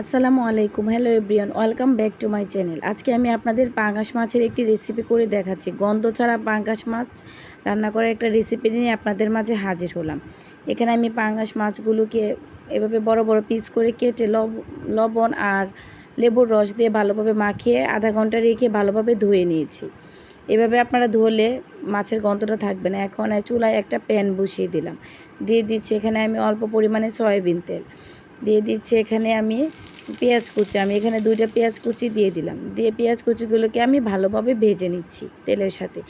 আসসালামু আলাইকুম। Hello everyone welcome back to my channel আজকে আমি আপনাদের পাঙ্গাস মাছের একটি রেসিপি করে দেখাচ্ছি। গন্ধ ছাড়া পাঙ্গাস মাছ রান্না করার একটা রেসিপি নিয়ে আপনাদের মাঝে হাজির হলাম। এখানে আমি পাঙ্গাস মাছগুলোকে এভাবে বড় বড় পিস করে কেটে লব- লবণ আর লেবুর রস দিয়ে ভালোভাবে মাখিয়ে আধা ঘণ্টা রেখে ভালোভাবে ধুয়ে নিয়েছি। এভাবে আপনারা ধুলে মাছের গন্ধটা থাকবে না। এখন চুলায় একটা প্যান বসিয়ে দিলাম। দিয়ে দিচ্ছি এখানে আমি অল্প পরিমাণে সয়াবিন তেল। দিয়ে দিচ্ছি এখানে আমি পেঁয়াজ কুচি, আমি এখানে দুইটা পেঁয়াজ কুচি দিয়ে দিলাম। দিয়ে পেঁয়াজ কুচিগুলোকে আমি ভালোভাবে ভেজে নিচ্ছি তেলের সাথে।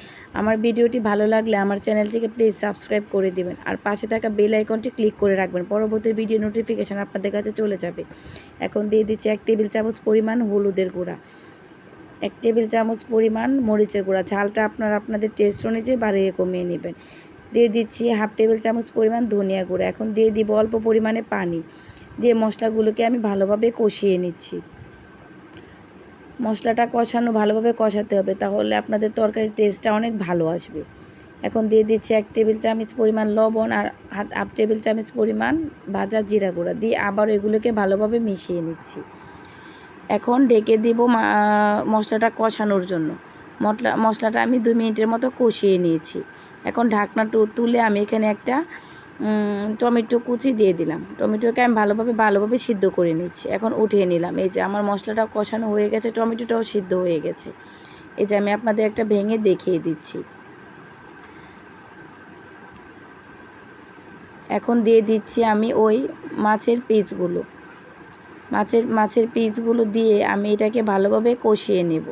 আমার ভিডিওটি ভালো লাগলে আমার চ্যানেলটিকে প্লিজ সাবস্ক্রাইব করে দিবেন। আর পাশে থাকা বেল আইকনটি ক্লিক করে রাখবেন। পরবর্তী ভিডিও নোটিফিকেশান আপনাদের কাছে চলে যাবে। এখন দিয়ে দিচ্ছি এক টেবিল চামচ পরিমাণ হলুদের গুঁড়া। এক টেবিল চামচ পরিমাণ মরিচের গুঁড়া। ঝালটা আপনারা আপনাদের টেস্ট অনুযায়ী বাড়িয়ে কমিয়ে নেবেন। দিয়ে দিচ্ছি হাফ টেবিল চামচ পরিমাণ ধনিয়া গুঁড়া। এখন দিয়ে দিব অল্প পরিমাণে পানি। দিয়ে মশলাগুলোকে আমি ভালোভাবে কষিয়ে নিচ্ছি। মশলাটা কষানো, ভালোভাবে কষাতে হবে, তাহলে আপনাদের তরকারির টেস্টটা অনেক ভালো আসবে। এখন দিয়ে দিচ্ছি এক টেবিল চামচ পরিমাণ লবণ আর হাত হাফ টেবিল চামচ পরিমাণ ভাজা জিরা গুঁড়া। দিয়ে আবার এগুলোকে ভালোভাবে মিশিয়ে নিচ্ছি। এখন ডেকে দিব মশলাটা কষানোর জন্য। মশলা মশলাটা আমি দুই মিনিটের মতো কষিয়ে নিয়েছি। এখন ঢাকনা তুলে আমি এখানে একটা টমেটো কুচি দিয়ে দিলাম। টমেটোকে আমি ভালোভাবে ভালোভাবে সিদ্ধ করে নিচ্ছি। এখন উঠিয়ে নিলাম। এই যে আমার মশলাটা কষানো হয়ে গেছে, টমেটোটাও সিদ্ধ হয়ে গেছে। এই যে আমি আপনাদের একটা ভেঙে দেখিয়ে দিচ্ছি। এখন দিয়ে দিচ্ছি আমি ওই মাছের পিসগুলো। মাছের মাছের পিসগুলো দিয়ে আমি এটাকে ভালোভাবে কষিয়ে নেব।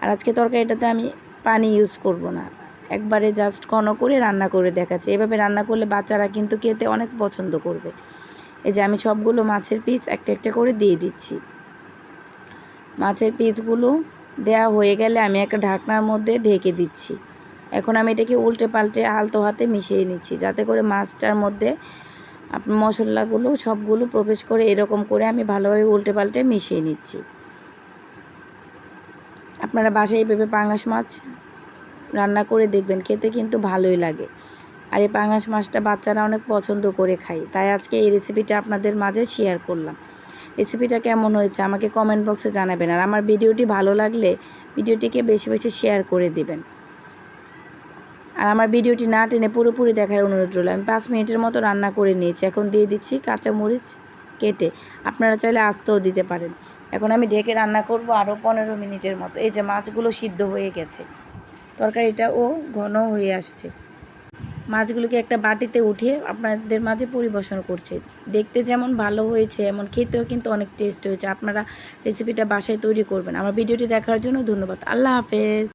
আর আজকে তরকারিটাতে আমি পানি ইউজ করব না। একবারে জাস্ট ঘন করে রান্না করে দেখাচ্ছি। এভাবে রান্না করলে বাচ্চারা কিন্তু খেতে অনেক পছন্দ করবে। এই যে আমি সবগুলো মাছের পিস একটা একটা করে দিয়ে দিচ্ছি। মাছের পিসগুলো দেওয়া হয়ে গেলে আমি একটা ঢাকনার মধ্যে ঢেকে দিচ্ছি। এখন আমি এটাকে উল্টে পাল্টে আলতো হাতে মিশিয়ে নিচ্ছি, যাতে করে মাছটার মধ্যে মশলাগুলো সবগুলো প্রবেশ করে এরকম করে আমি ভালোভাবে উল্টে পাল্টে মিশিয়ে নিচ্ছি। আপনারা বাসায় এইভাবে পাঙাশ মাছ রান্না করে দেখবেন, খেতে কিন্তু ভালোই লাগে। আর এই পাঙাশ মাছটা বাচ্চারা অনেক পছন্দ করে খায়। তাই আজকে এই রেসিপিটা আপনাদের মাঝে শেয়ার করলাম। রেসিপিটা কেমন হয়েছে আমাকে কমেন্ট বক্সে জানাবেন। আর আমার ভিডিওটি ভালো লাগলে ভিডিওটিকে বেশি বেশি শেয়ার করে দিবেন। আর আমার ভিডিওটি না টেনে পুরোপুরি দেখার অনুরোধ রইল। আমি পাঁচ মিনিটের মতো রান্না করে নিয়েছি। এখন দিয়ে দিচ্ছি কাঁচামরিচ কেটে। আপনারা চাইলে আস্তেও দিতে পারেন। এখন আমি ঢেকে রান্না করব আরও পনেরো মিনিটের মতো। এই যে মাছগুলো সিদ্ধ হয়ে গেছে। তরকারিটা ও ঘন হয়ে আসছে। মাছগুলোকে একটা বাটিতে উঠিয়ে আপনাদের মাঝে পরিবেশন করছে। দেখতে যেমন ভালো হয়েছে, এমন খেতেও কিন্তু অনেক টেস্ট হয়েছে। আপনারা রেসিপিটা বাসায় তৈরি করবেন। আমার ভিডিওটি দেখার জন্য ধন্যবাদ। আল্লাহ হাফেজ।